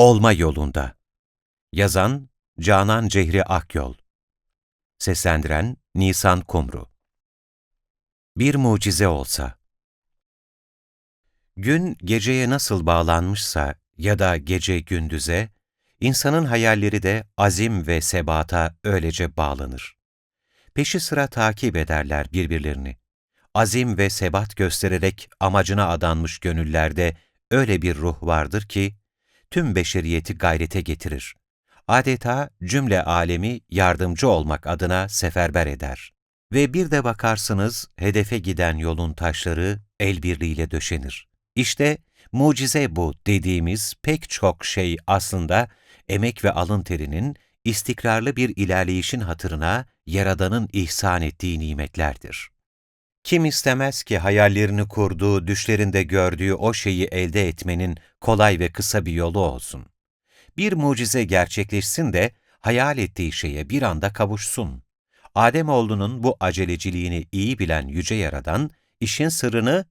Olma Yolunda Yazan Canan Cehri Akyol Seslendiren Nisan Kumru Bir mucize olsa Gün geceye nasıl bağlanmışsa ya da gece gündüze, insanın hayalleri de azim ve sebata öylece bağlanır. Peşi sıra takip ederler birbirlerini. Azim ve sebat göstererek amacına adanmış gönüllerde öyle bir ruh vardır ki, tüm beşeriyeti gayrete getirir. Adeta cümle alemi yardımcı olmak adına seferber eder. Ve bir de bakarsınız hedefe giden yolun taşları el birliğiyle döşenir. İşte mucize bu dediğimiz pek çok şey aslında emek ve alın terinin istikrarlı bir ilerleyişin hatırına Yaradan'ın ihsan ettiği nimetlerdir. Kim istemez ki hayallerini kurduğu, düşlerinde gördüğü o şeyi elde etmenin kolay ve kısa bir yolu olsun. Bir mucize gerçekleşsin de hayal ettiği şeye bir anda kavuşsun. Ademoğlunun bu aceleciliğini iyi bilen Yüce Yaradan, işin sırrını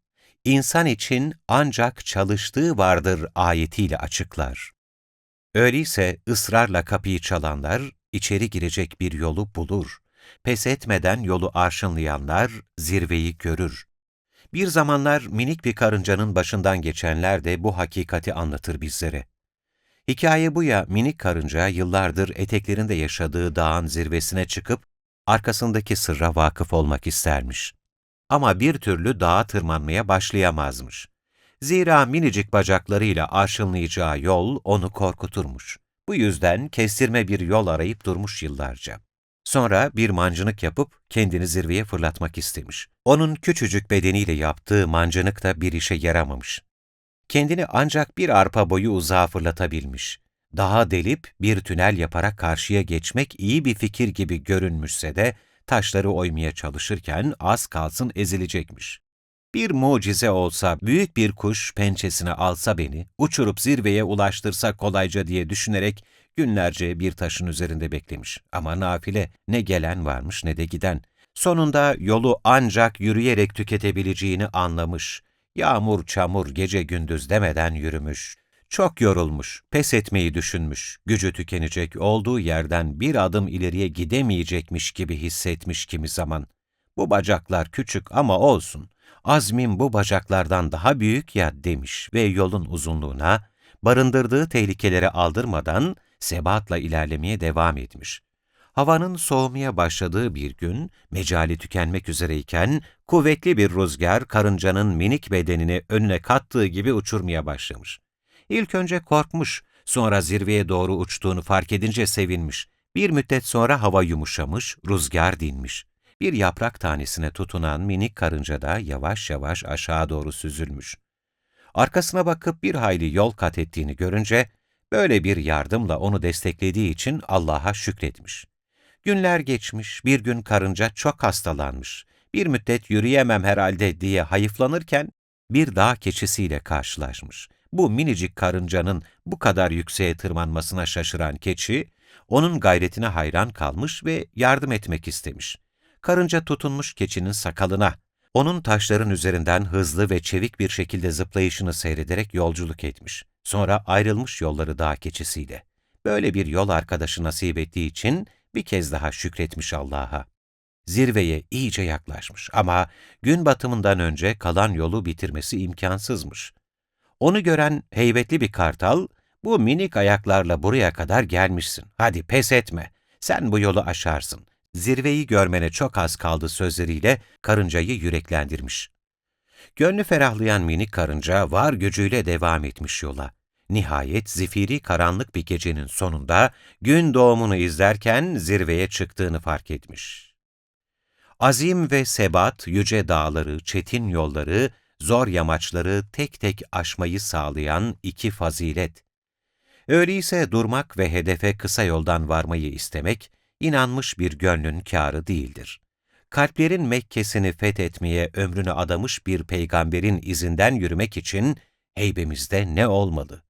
insan için ancak çalıştığı vardır ayetiyle açıklar. Öyleyse ısrarla kapıyı çalanlar içeri girecek bir yolu bulur. Pes etmeden yolu arşınlayanlar zirveyi görür. Bir zamanlar minik bir karıncanın başından geçenler de bu hakikati anlatır bizlere. Hikaye bu ya minik karınca yıllardır eteklerinde yaşadığı dağın zirvesine çıkıp arkasındaki sırra vakıf olmak istermiş. Ama bir türlü dağa tırmanmaya başlayamazmış. Zira minicik bacaklarıyla arşınlayacağı yol onu korkuturmuş. Bu yüzden kestirme bir yol arayıp durmuş yıllarca. Sonra bir mancınık yapıp kendini zirveye fırlatmak istemiş. Onun küçücük bedeniyle yaptığı mancınık da bir işe yaramamış. Kendini ancak bir arpa boyu uzağa fırlatabilmiş. Daha delip bir tünel yaparak karşıya geçmek iyi bir fikir gibi görünmüşse de taşları oymaya çalışırken az kalsın ezilecekmiş. Bir mucize olsa, büyük bir kuş pençesine alsa beni, uçurup zirveye ulaştırsa kolayca diye düşünerek günlerce bir taşın üzerinde beklemiş. Ama nafile ne gelen varmış ne de giden. Sonunda yolu ancak yürüyerek tüketebileceğini anlamış. Yağmur, çamur, gece gündüz demeden yürümüş. Çok yorulmuş, pes etmeyi düşünmüş, gücü tükenecek, olduğu yerden bir adım ileriye gidemeyecekmiş gibi hissetmiş kimi zaman. Bu bacaklar küçük ama olsun, azmim bu bacaklardan daha büyük ya demiş ve yolun uzunluğuna, barındırdığı tehlikeleri aldırmadan sebatla ilerlemeye devam etmiş. Havanın soğumaya başladığı bir gün, mecali tükenmek üzereyken, kuvvetli bir rüzgar karıncanın minik bedenini önüne kattığı gibi uçurmaya başlamış. İlk önce korkmuş, sonra zirveye doğru uçtuğunu fark edince sevinmiş. Bir müddet sonra hava yumuşamış, rüzgar dinmiş. Bir yaprak tanesine tutunan minik karınca da yavaş yavaş aşağı doğru süzülmüş. Arkasına bakıp bir hayli yol kat ettiğini görünce, böyle bir yardımla onu desteklediği için Allah'a şükretmiş. Günler geçmiş, bir gün karınca çok hastalanmış. Bir müddet yürüyemem herhalde diye hayıflanırken bir dağ keçisiyle karşılaşmış. Bu minicik karıncanın bu kadar yükseğe tırmanmasına şaşıran keçi, onun gayretine hayran kalmış ve yardım etmek istemiş. Karınca tutunmuş keçinin sakalına, onun taşların üzerinden hızlı ve çevik bir şekilde zıplayışını seyrederek yolculuk etmiş. Sonra ayrılmış yolları dağ keçisiyle. Böyle bir yol arkadaşı nasip ettiği için bir kez daha şükretmiş Allah'a. Zirveye iyice yaklaşmış ama gün batımından önce kalan yolu bitirmesi imkansızmış. Onu gören heybetli bir kartal, bu minik ayaklarla buraya kadar gelmişsin, hadi pes etme, sen bu yolu aşarsın, zirveyi görmene çok az kaldı sözleriyle karıncayı yüreklendirmiş. Gönlü ferahlayan minik karınca var gücüyle devam etmiş yola. Nihayet zifiri karanlık bir gecenin sonunda gün doğumunu izlerken zirveye çıktığını fark etmiş. Azim ve sebat yüce dağları, çetin yolları, zor yamaçları tek tek aşmayı sağlayan iki fazilet. Öyleyse durmak ve hedefe kısa yoldan varmayı istemek, inanmış bir gönlün kârı değildir. Kalplerin Mekke'sini fethetmeye ömrünü adamış bir peygamberin izinden yürümek için heybemizde ne olmalı?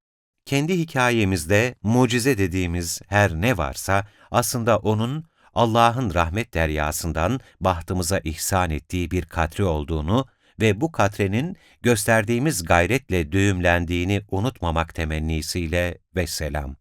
Kendi hikayemizde mucize dediğimiz her ne varsa aslında onun Allah'ın rahmet deryasından bahtımıza ihsan ettiği bir katri olduğunu ve bu katrenin gösterdiğimiz gayretle düğümlendiğini unutmamak temennisiyle ve selam.